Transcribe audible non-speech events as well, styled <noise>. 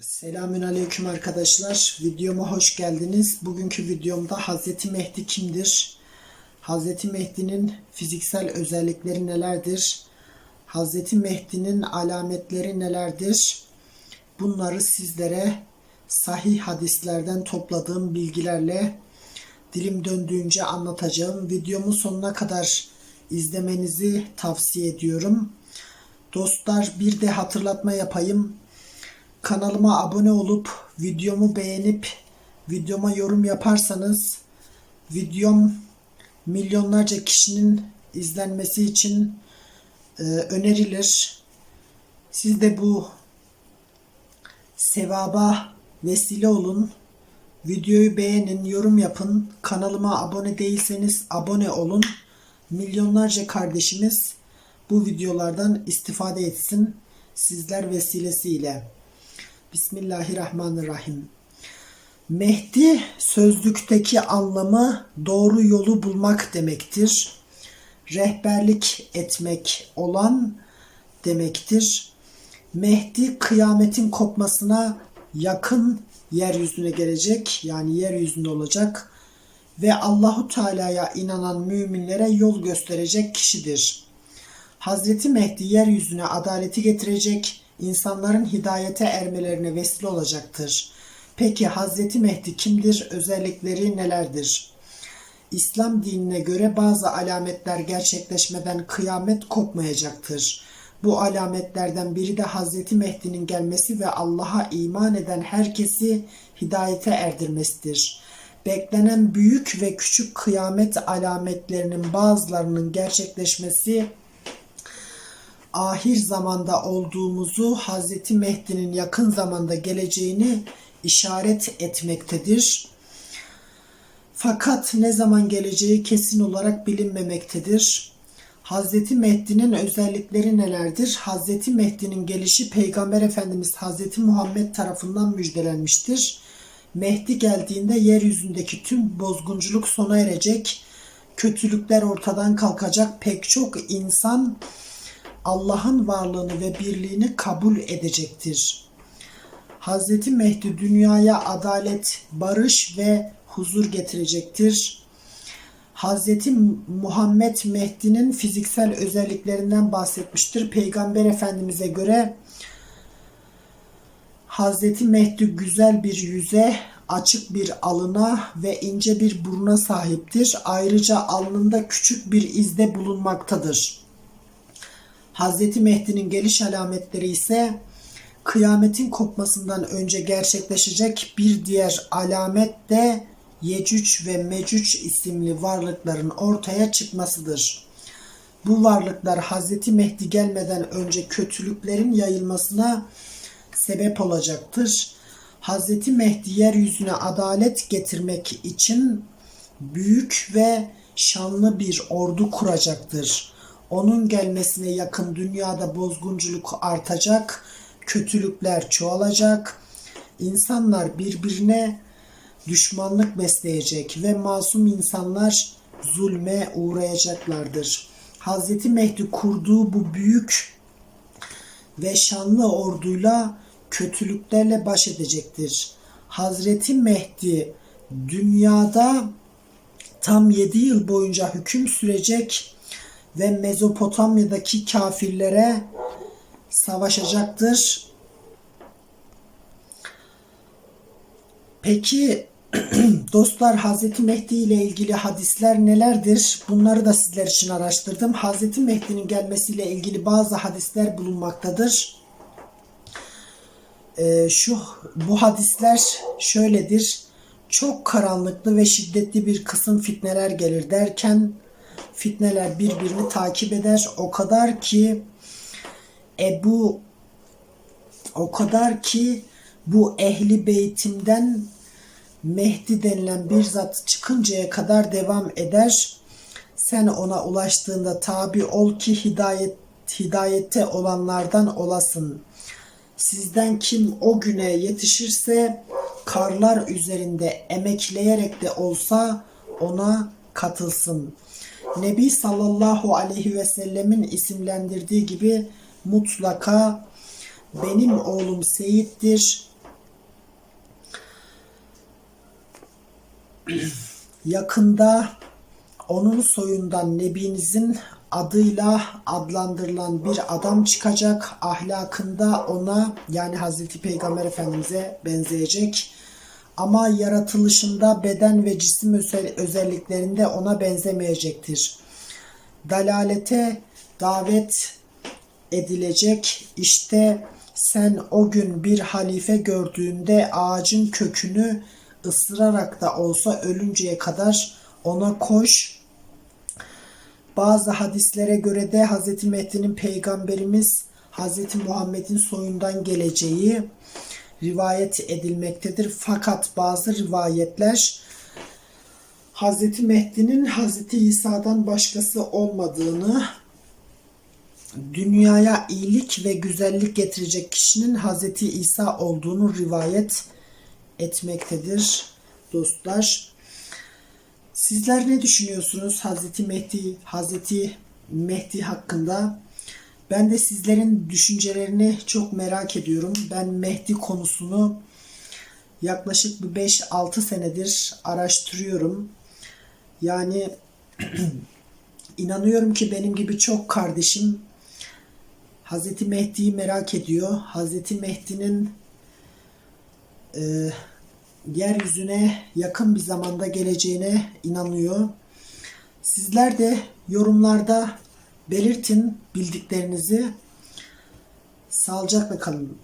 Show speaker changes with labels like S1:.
S1: Selamün aleyküm arkadaşlar. Videoma hoş geldiniz. Bugünkü videomda Hazreti Mehdi kimdir? Hazreti Mehdi'nin fiziksel özellikleri nelerdir? Hazreti Mehdi'nin alametleri nelerdir? Bunları sizlere sahih hadislerden topladığım bilgilerle dilim döndüğünce anlatacağım. Videomu sonuna kadar izlemenizi tavsiye ediyorum. Dostlar bir de hatırlatma yapayım. Kanalıma abone olup videomu beğenip videoma yorum yaparsanız videom milyonlarca kişinin izlenmesi için e, önerilir. Siz de bu sevaba vesile olun. Videoyu beğenin, yorum yapın. Kanalıma abone değilseniz abone olun. Milyonlarca kardeşimiz bu videolardan istifade etsin sizler vesilesiyle. Bismillahirrahmanirrahim. Mehdi sözlükteki anlamı doğru yolu bulmak demektir. Rehberlik etmek olan demektir. Mehdi kıyametin kopmasına yakın yeryüzüne gelecek yani yeryüzünde olacak ve Allahu Teala'ya inanan müminlere yol gösterecek kişidir. Hazreti Mehdi yeryüzüne adaleti getirecek, insanların hidayete ermelerine vesile olacaktır. Peki Hazreti Mehdi kimdir? Özellikleri nelerdir? İslam dinine göre bazı alametler gerçekleşmeden kıyamet kopmayacaktır. Bu alametlerden biri de Hazreti Mehdi'nin gelmesi ve Allah'a iman eden herkesi hidayete erdirmesidir. Beklenen büyük ve küçük kıyamet alametlerinin bazılarının gerçekleşmesi ahir zamanda olduğumuzu, Hazreti Mehdi'nin yakın zamanda geleceğini işaret etmektedir. Fakat ne zaman geleceği kesin olarak bilinmemektedir. Hazreti Mehdi'nin özellikleri nelerdir? Hazreti Mehdi'nin gelişi Peygamber Efendimiz Hazreti Muhammed tarafından müjdelenmiştir. Mehdi geldiğinde yeryüzündeki tüm bozgunculuk sona erecek, kötülükler ortadan kalkacak, pek çok insan Allah'ın varlığını ve birliğini kabul edecektir. Hazreti Mehdi dünyaya adalet, barış ve huzur getirecektir. Hazreti Muhammed Mehdi'nin fiziksel özelliklerinden bahsetmiştir. Peygamber Efendimiz'e göre Hazreti Mehdi güzel bir yüze, açık bir alına ve ince bir buruna sahiptir. Ayrıca alnında küçük bir izde bulunmaktadır. Hazreti Mehdi'nin geliş alametleri ise kıyametin kopmasından önce gerçekleşecek bir diğer alamet de Yecüc ve Mecüc isimli varlıkların ortaya çıkmasıdır. Bu varlıklar Hazreti Mehdi gelmeden önce kötülüklerin yayılmasına sebep olacaktır. Hazreti Mehdi yeryüzüne adalet getirmek için büyük ve şanlı bir ordu kuracaktır. Onun gelmesine yakın dünyada bozgunculuk artacak, kötülükler çoğalacak, insanlar birbirine düşmanlık besleyecek ve masum insanlar zulme uğrayacaklardır. Hazreti Mehdi kurduğu bu büyük ve şanlı orduyla kötülüklerle baş edecektir. Hazreti Mehdi dünyada tam 7 yıl boyunca hüküm sürecek ve Mezopotamya'daki kafirlere savaşacaktır. Peki <clears throat> dostlar Hazreti Mehdi ile ilgili hadisler nelerdir? Bunları da sizler için araştırdım. Hazreti Mehdi'nin gelmesiyle ilgili bazı hadisler bulunmaktadır. Ee, şu bu hadisler şöyledir. Çok karanlıklı ve şiddetli bir kısım fitneler gelir derken fitneler birbirini takip eder. O kadar ki Ebu o kadar ki bu ehli beytimden Mehdi denilen bir zat çıkıncaya kadar devam eder. Sen ona ulaştığında tabi ol ki hidayet hidayette olanlardan olasın. Sizden kim o güne yetişirse karlar üzerinde emekleyerek de olsa ona katılsın. Nebi sallallahu aleyhi ve sellemin isimlendirdiği gibi mutlaka benim oğlum Seyit'tir. Yakında onun soyundan Nebinizin adıyla adlandırılan bir adam çıkacak. Ahlakında ona yani Hazreti Peygamber Efendimiz'e benzeyecek. Ama yaratılışında beden ve cisim özel- özelliklerinde ona benzemeyecektir. Dalalete davet edilecek. İşte sen o gün bir halife gördüğünde ağacın kökünü ısırarak da olsa ölünceye kadar ona koş. Bazı hadislere göre de Hz. Mehdi'nin peygamberimiz Hz. Muhammed'in soyundan geleceği rivayet edilmektedir. Fakat bazı rivayetler Hz. Mehdi'nin Hz. İsa'dan başkası olmadığını dünyaya iyilik ve güzellik getirecek kişinin Hz. İsa olduğunu rivayet etmektedir dostlar. Sizler ne düşünüyorsunuz Hz. Mehdi, Hz. Mehdi hakkında? Ben de sizlerin düşüncelerini çok merak ediyorum. Ben Mehdi konusunu yaklaşık bir 5-6 senedir araştırıyorum. Yani <clears throat> inanıyorum ki benim gibi çok kardeşim Hazreti Mehdi'yi merak ediyor. Hazreti Mehdi'nin e, yeryüzüne yakın bir zamanda geleceğine inanıyor. Sizler de yorumlarda belirtin bildiklerinizi. Sağlıcakla kalın.